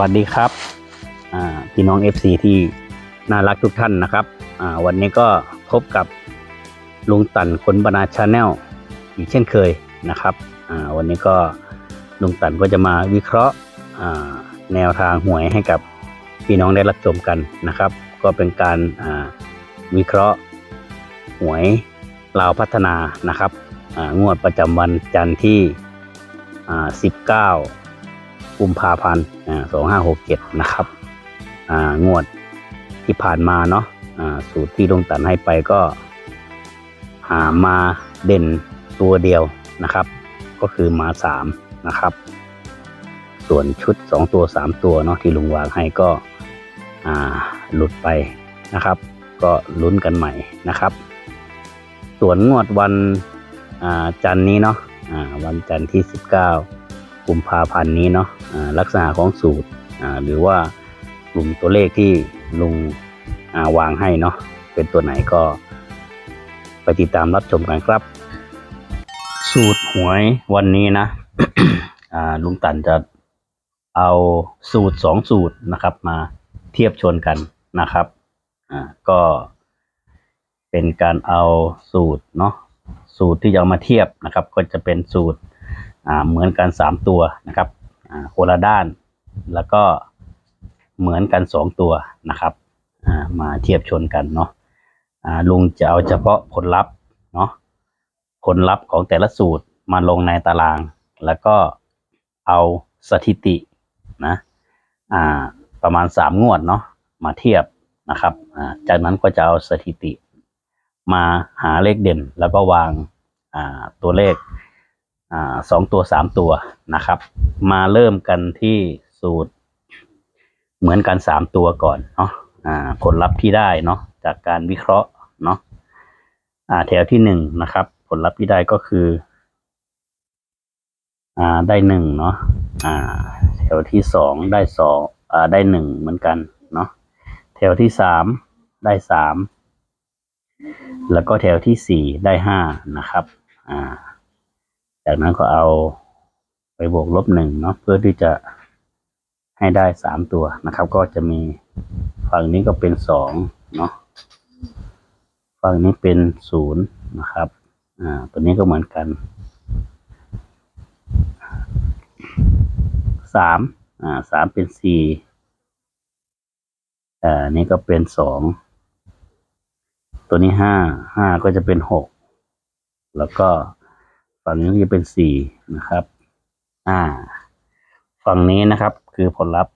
วัสดีครับพี่น้อง FC ที่น่ารักทุกท่านนะครับวันนี้ก็พบกับลุงตันคนบรรณาชาแนลอีกเช่นเคยนะครับวันนี้ก็ลุงตันก็จะมาวิเคราะห์แนวทางหวยให้กับพี่น้องได้รับชมกันนะครับ ก็เป็นการวิเคราะห์หวยลาวพัฒนานะครับงวดประจำวันจันทร์ที่ 19 กุมภาพันธ์สองห้าหกเจ็ดนะครับงวดที่ผ่านมาเนาะสูตรที่ดวงตันให้ไปก็หามาเด่นตัวเดียวนะครับ ก็คือมาสามนะครับ ส่วนชุดสองตัวสามตัวเนาะที่ลุงวางให้ก็หลุดไปนะครับ ก็ลุ้นกันใหม่นะครับ ส่วนงวดวันจันนี้เนาะวันจันทร์ที่สิบเก้า กุมภาพันธ์นี้เนาะอ่าลักษณะของสูตรอ่าหรือว่ากลุ่มตัวเลขที่ลุงอ่าวางให้เนาะเป็นตัวไหนก็ไปติดตามรับชมกันครับ สูตรหวยวันนี้นะอ่าลุงตันจะเอาสูตรสองสูตรนะครับ มาเทียบชนกันนะครับอ่าก็เป็นการเอาสูตรเนาะสูตรที่จะเอามาเทียบนะครับ ก็จะเป็นสูตร เหมือนกันสามตัวนะครับคนละด้านแล้วก็เหมือนกันสองตัวนะครับามาเทียบชนกันเนาะลุงจะเอาเฉพาะผลลัพธ์เนาะผลลัพธ์ของแต่ละสูตรมาลงในตาราง แล้วก็เอาสถิตินะประมาณสามงวดเนาะมาเทียบนะครับจากนั้นก็จะเอาสถิติ มาหาเลขเด่นแล้วก็วางาตัวเลข สองตัวสามตัวนะครับ มาเริ่มกันที่สูตรเหมือนกันสามตัวก่อนเนาะผลลัพธ์ที่ได้เนาะจากการวิเคราะห์เนาะแถวที่หนึ่งนะครับ ผลลัพธ์ที่ได้ก็คืออ่าได้หนึ่งเนาะอ่า แถวที่สองได้สองอ่าได้หนึ่งเหมือนกันเนาะแถวที่สามได้สามแล้วก็แถวที่สี่ได้ห้านะครับ อ่า จากนั้นก็เอาไปบวกลบหนึ่งเนาะเพื่อที่จะให้ได้สามตัวนะครับ ก็จะมีฝั่งนี้ก็เป็นสองเนาะฝั่งนี้เป็นศูนย์นะครับ อ่า ตัวนี้ก็เหมือนกันสามอ่าสามเป็นสี่อ่านี่ก็เป็นสองตัวนี้ห้าห้าก็จะเป็นหกแล้วก็ ฝั่งนี้จะเป็นสี่นะครับ อ่า ฝั่งนี้นะครับคือผลลัพธ์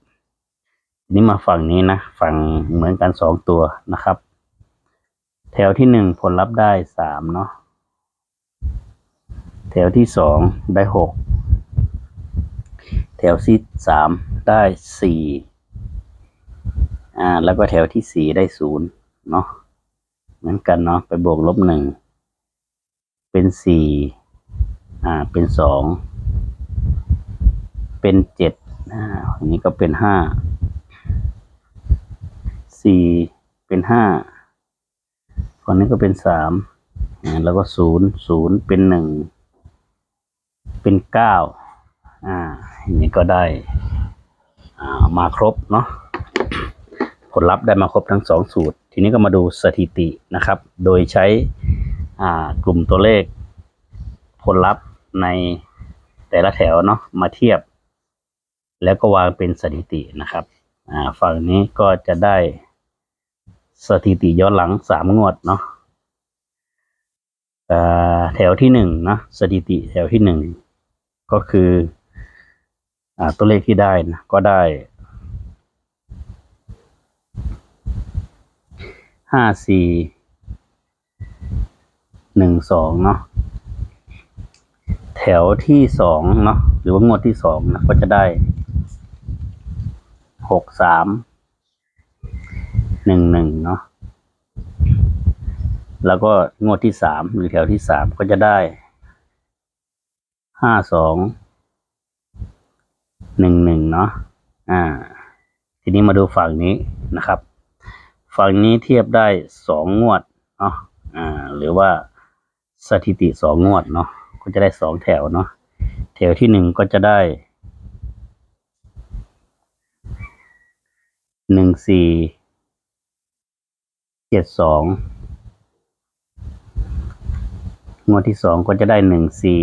นี้มาฝั่งนี้นะ ฝั่งเหมือนกันสองตัวนะครับ แถวที่หนึ่งผลลัพธ์ได้สามเนาะ แถวที่สองได้หก แถวที่สามได้สี่อ่า แล้วก็แถวที่สี่ได้ศูนย์เนาะ เหมือนกันเนาะ ไปบวกลบหนึ่ง เป็นสี่ อ่า เป็นสอง เป็นเจ็ดอ่าอันนี้ก็เป็นห้า สี่เป็นห้าฝั่งนี้ก็เป็นสามอ่า แล้วก็ศูนย์ ศูนย์เป็นหนึ่ง เป็นเก้าอ่า อันนี้ก็ได้ อ่า มาครบเนาะ ผลลัพธ์ได้มาครบทั้งสองสูตร ทีนี้ก็มาดูสถิตินะครับ โดยใช้อ่ากลุ่มตัวเลขผลลัพธ์ ในแต่ละแถวเนาะมาเทียบ แล้วก็วางเป็นสถิตินะครับฝั่งนี้ก็จะได้สถิติย้อนหลังสามงวดเนาะแถวที่หนึ่งนะสถิติแถวที่หนึ่งก็คืออตัวเลขที่ได้นะก็ได้ห้าสี่หนึ่งสองเนาะ แถวที่สองเนาะหรือว่างวดที่สองนะก็จะได้หกสามหนึ่งหนึ่งเนาะแล้วก็งวดที่สามหรือแถวที่สามก็จะได้ห้าสองหนึ่งหนึ่งเนาะอ่า ทีนี้มาดูฝั่งนี้นะครับ ฝั่งนี้เทียบได้สองงวดเนาะอ่า หรือว่าสถิติสองงวดเนาะ ก็จะได้สองแถวเนาะแถวที่หนึ่งก็จะได้หนึ่งสี่เจ็ดสองงวดที่สองก็จะได้หนึ่งสี่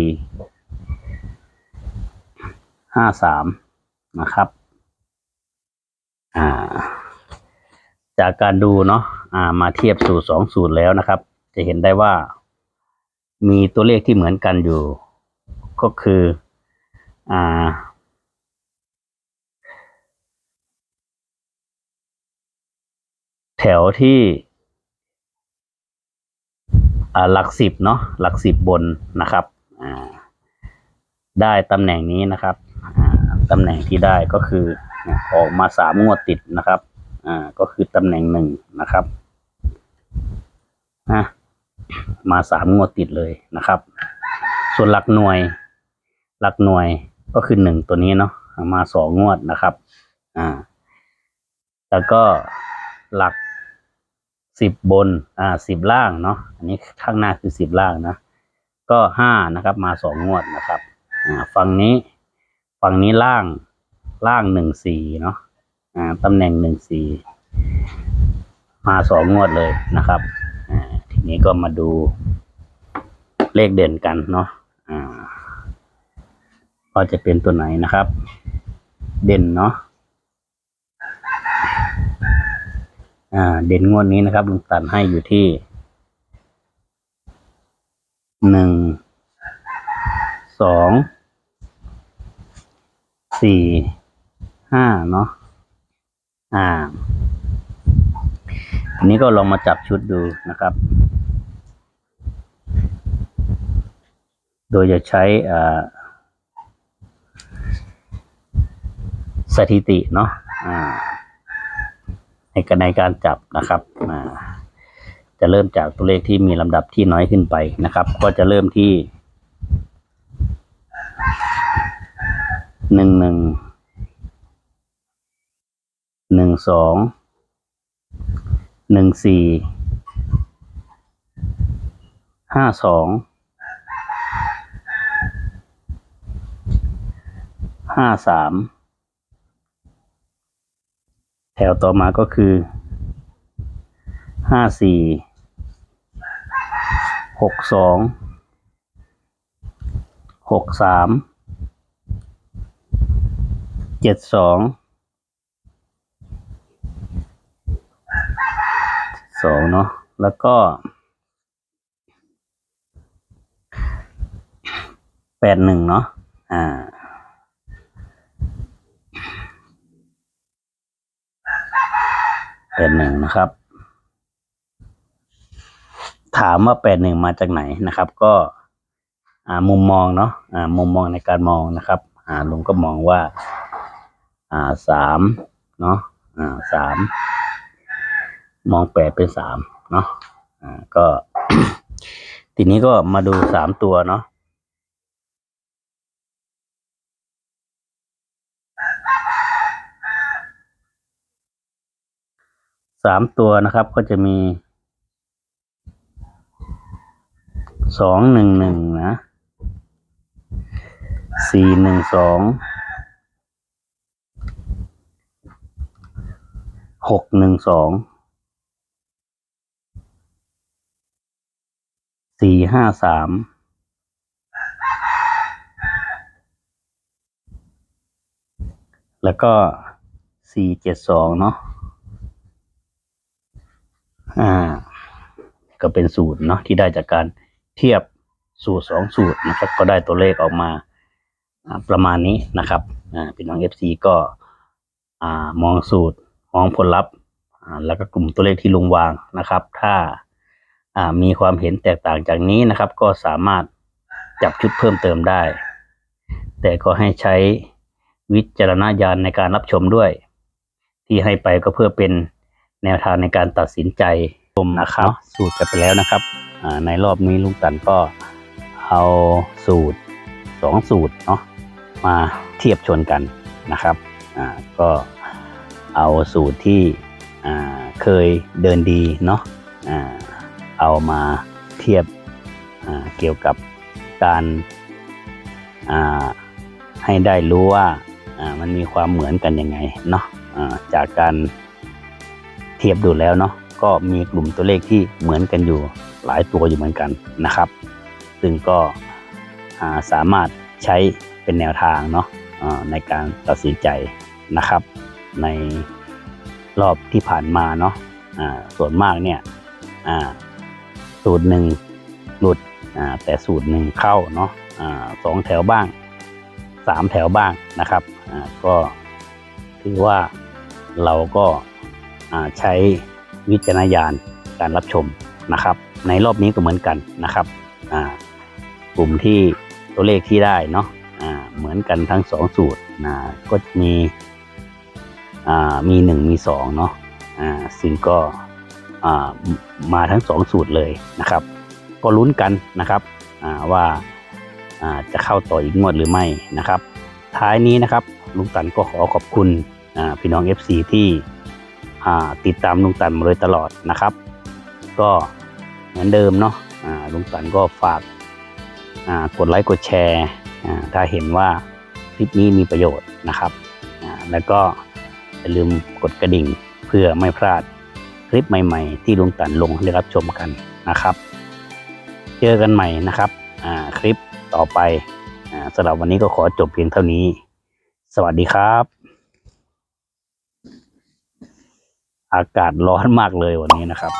ห้าสามนะครับอ่าจากการดูเนาะอ่ามาเทียบสูตรสองสูตรแล้วนะครับ จะเห็นได้ว่า มีตัวเลขที่เหมือนกันอยู่ ก็คืออ่าแถวที่หลักสิบเนาะหลักสิบบนนะครับได้ตำแหน่งนี้นะครับตำแหน่งที่ได้ก็คือออกมาสามงวดติดนะครับก็คือตำแหน่งหนึ่งนะครับอะ มาสามงวดติดเลยนะครับ ส่วนหลักหน่วย หลักหน่วยก็คือหนึ่งตัวนี้เนาะมาสองงวดนะครับ อ่า แล้วก็หลักสิบบน อ่าสิบล่างเนาะ อันนี้ข้างหน้าคือสิบล่างนะ ก็ห้านะครับ มาสองงวดนะครับ อ่า ฝั่งนี้ ฝั่งนี้ล่าง ล่างหนึ่งสี่เนาะ อ่า ตำแหน่งหนึ่งสี่ มาสองงวดเลยนะครับ นี้ก็มาดูเลขเด่นกันเนาะอ่าก็จะเป็นตัวไหนนะครับ เด่นเนาะอ่า เด่นงวดนี้นะครับลุงตันให้อยู่ที่หนึ่งสองสี่ห้าเนาะอ่าอันนี้ก็ลองมาจับชุดดูนะครับ โดยจะใช้สถิติเนาะในการในการจับนะครับจะเริ่มจากตัวเลขที่มีลำดับที่น้อยขึ้นไปนะครับ ก็จะเริ่มที่หนึ่งหนึ่งหนึ่งสองหนึ่งสี่ห้าสอง ห้าสามแถวต่อมาก็คือห้าสี่หกสองหกสามเจ็ดสองสองเนาะแล้วก็แปดหนึ่งเนาะอ่า แปดหนึ่งนะครับ ถามว่าแปดหนึ่งมาจากไหนนะครับ ก็มุมมองเนาะมุมมองในการมองนะครับลุงก็มองว่าสามเนาะสามมองแปดเป็นสามเนาะก็ ทีนี้ก็มาดูสามตัวเนาะ สามตัวนะครับก็จะมีสองหนึ่งหนึ่งนะสี่หนึ่งสองหกหนึ่งสองสี่ห้าสามแล้วก็สี่เจ็ดสองเนาะ อ่า ก็เป็นสูตรเนาะที่ได้จากการเทียบสูตรสองสูตรนะครับ ก็ได้ตัวเลขออกมาประมาณนี้นะครับอ่าพี่น้อง FC ก็อ่ามองสูตรมองผลลัพธ์อ่าแล้วก็กลุ่มตัวเลขที่ลุงวางนะครับ ถ้าอ่ามีความเห็นแตกต่างจากนี้นะครับ ก็สามารถจับชุดเพิ่มเติมได้ แต่ก็ให้ใช้วิจารณญาณในการรับชมด้วย ที่ให้ไปก็เพื่อเป็น แนวทางในการตัดสินใจชมนะครับสูตรกันไปแล้วนะครับอ่าในรอบนี้ลุงตันก็เอาสูตรสองสูตรเนาะมาเทียบชนกันนะครับอ่าก็เอาสูตรที่อ่าเคยเดินดีเนาะอ่าเอามาเทียบอ่าเกี่ยวกับการอ่าให้ได้รู้ว่าอ่ามันมีความเหมือนกันยังไงเนาะอ่าจากการ เทียบดูแล้วเนาะก็มีกลุ่มตัวเลขที่เหมือนกันอยู่หลายตัวอยู่เหมือนกันนะครับ ซึ่งก็าสามารถใช้เป็นแนวทางเนาะในการตัดสินใจนะครับ ในรอบที่ผ่านมาเนาะส่วนมากเนี่ยสูตรหนึ่งหลุดแต่สูตรหนึ่งเข้าเนาะอ่าสองแถวบ้างสามแถวบ้างนะครับก็ถือว่าเราก็ ใช้วิจารณญาณการรับชมนะครับ ในรอบนี้ก็เหมือนกันนะครับกลุ่มที่ตัวเลขที่ได้เนาะเหมือนกันทั้งสองสูตรนะก็มีมีหนึ่งมีสองเนาะซึ่งก็มาทั้งสองสูตรเลยนะครับ ก็ลุ้นกันนะครับว่าจะเข้าต่ออีกงวดหรือไม่นะครับ ท้ายนี้นะครับลุงตันก็ขอขอบคุณพี่น้อง FC ที่อ่ ติดตามลุงตันมาโดยตลอดนะครับ ก็เหมือนเดิมเนาะลุงตันก็ฝากกดไลค์กดแชร์ถ้าเห็นว่าคลิปนี้มีประโยชน์นะครับ แล้วก็อย่าลืมกดกระดิ่งเพื่อไม่พลาดคลิปใหม่ๆ ที่ลุงตันลงให้ได้รับชมกันนะครับ เจอกันใหม่นะครับคลิปต่อไปอสำหรับวันนี้ก็ขอจบเพียงเท่านี้ สวัสดีครับ อากาศร้อนมากเลยวันนี้นะครับ